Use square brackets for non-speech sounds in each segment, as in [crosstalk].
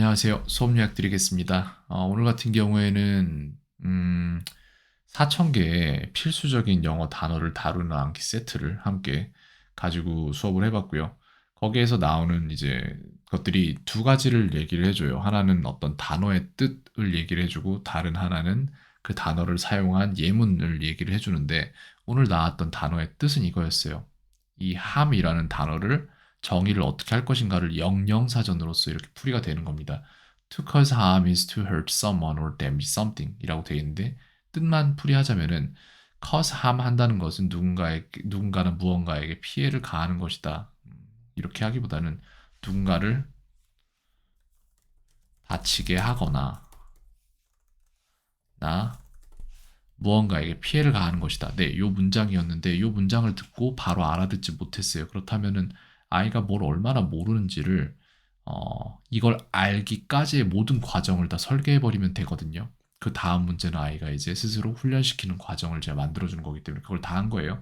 안녕하세요. 수업 요약 드리겠습니다. 어, 오늘 같은 경우에는 음, 4,000개의 필수적인 영어 단어를 다루는 암기 세트를 함께 가지고 수업을 해봤고요. 거기에서 나오는 이제 것들이 두 가지를 얘기를 해줘요. 하나는 어떤 단어의 뜻을 얘기를 해주고 다른 하나는 그 단어를 사용한 예문을 얘기를 해주는데 오늘 나왔던 단어의 뜻은 이거였어요. 이 함이라는 단어를 정의를 어떻게 할 것인가를 영영사전으로서 이렇게 풀이가 되는 겁니다. To cause harm is to hurt someone or damage something 이라고 되어 있는데 뜻만 풀이하자면은 cause harm 한다는 것은 누군가에 누군가는 무언가에게 피해를 가하는 것이다. 이렇게 하기보다는 누군가를 다치게 하거나 나 무언가에게 피해를 가하는 것이다. 네, 요 문장이었는데 요 문장을 듣고 바로 알아듣지 못했어요. 그렇다면은 아이가 뭘 얼마나 모르는지를 어, 이걸 알기까지의 모든 과정을 다 설계해 버리면 되거든요. 그 다음 문제는 아이가 이제 스스로 훈련시키는 과정을 제가 만들어주는 거기 때문에 그걸 다 한 거예요.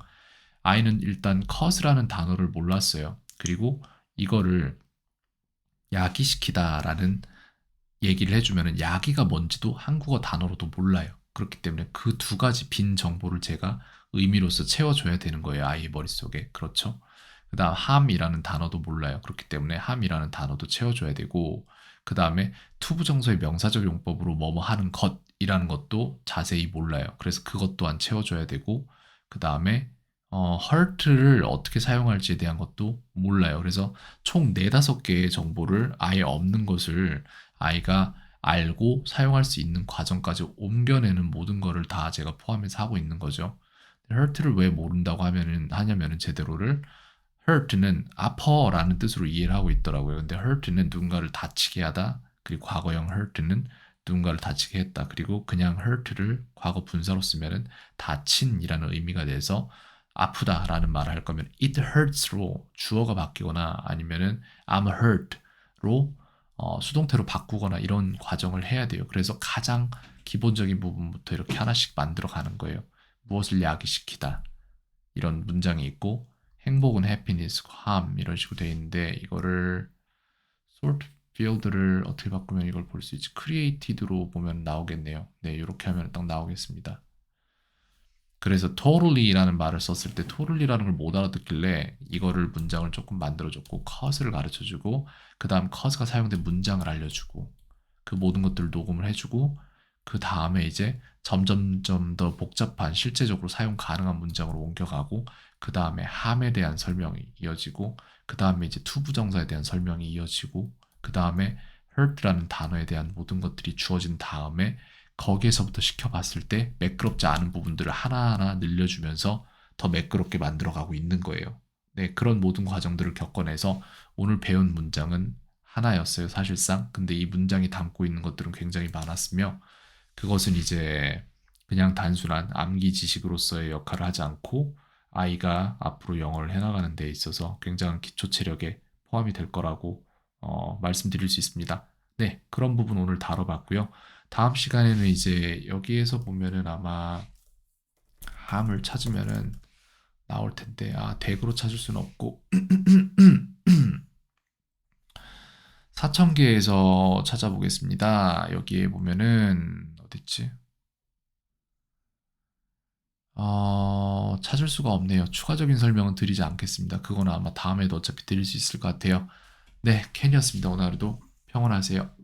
아이는 일단 cause라는 단어를 몰랐어요. 그리고 이거를 야기시키다라는 얘기를 해주면 야기가 뭔지도 한국어 단어로도 몰라요. 그렇기 때문에 그 두 가지 빈 정보를 제가 의미로서 채워줘야 되는 거예요. 아이의 머릿속에. 그렇죠? 그 다음 함이라는 단어도 몰라요. 그렇기 때문에 함이라는 단어도 채워줘야 되고 그 다음에 투부정서의 명사적 용법으로 뭐뭐 하는 것이라는 것도 자세히 몰라요. 그래서 그것 또한 채워줘야 되고 그 다음에 어, hurt를 어떻게 사용할지에 대한 것도 몰라요. 그래서 총 네다섯 개의 정보를 아예 없는 것을 아이가 알고 사용할 수 있는 과정까지 옮겨내는 모든 거를 다 제가 포함해서 하고 있는 거죠. hurt를 왜 모른다고 하면은 하냐면은 제대로를 hurt는 아퍼라는 뜻으로 이해를 하고 있더라고요. 근데 hurt는 누군가를 다치게 하다. 그리고 과거형 hurt는 누군가를 다치게 했다. 그리고 그냥 hurt를 과거 분사로 쓰면은 다친이라는 의미가 돼서 아프다라는 말을 할 거면 it hurts로 주어가 바뀌거나 아니면은 I'm hurt로 어, 수동태로 바꾸거나 이런 과정을 해야 돼요. 그래서 가장 기본적인 부분부터 이렇게 하나씩 만들어 가는 거예요. 무엇을 야기시키다 이런 문장이 있고 행복은 happiness, harm 이런 식으로 되어 있는데 이거를 sort field를 어떻게 바꾸면 이걸 볼 수 있지? created로 보면 나오겠네요. 네, 이렇게 하면 딱 나오겠습니다. 그래서 totally라는 말을 썼을 때 totally라는 걸 못 알아듣길래 이거를 문장을 조금 만들어줬고 cause를 가르쳐주고 그 다음 cause가 사용된 문장을 알려주고 그 모든 것들을 녹음을 해주고 그 다음에 이제 점점점 더 복잡한 실제적으로 사용 가능한 문장으로 옮겨가고 그 다음에 함에 대한 설명이 이어지고 그 다음에 이제 투부정사에 대한 설명이 이어지고 그 다음에 hurt라는 단어에 대한 모든 것들이 주어진 다음에 거기에서부터 시켜봤을 때 매끄럽지 않은 부분들을 하나하나 늘려주면서 더 매끄럽게 만들어가고 있는 거예요. 네, 그런 모든 과정들을 겪어내서 오늘 배운 문장은 하나였어요, 사실상. 근데 이 문장이 담고 있는 것들은 굉장히 많았으며 그것은 이제 그냥 단순한 암기 지식으로서의 역할을 하지 않고 아이가 앞으로 영어를 해나가는 데 있어서 굉장한 기초 체력에 포함이 될 거라고 어, 말씀드릴 수 있습니다. 네, 그런 부분 오늘 다뤄봤고요. 다음 시간에는 이제 여기에서 보면은 아마 함을 찾으면은 나올 텐데 아 덱으로 찾을 수는 없고 [clears throat] 4,000개에서 찾아보겠습니다. 여기에 보면은 어딨지? 어, 찾을 수가 없네요. 추가적인 설명은 드리지 않겠습니다. 그거는 아마 다음에도 어차피 드릴 수 있을 것 같아요. 네, 캔이었습니다. 오늘 하루도 평온하세요.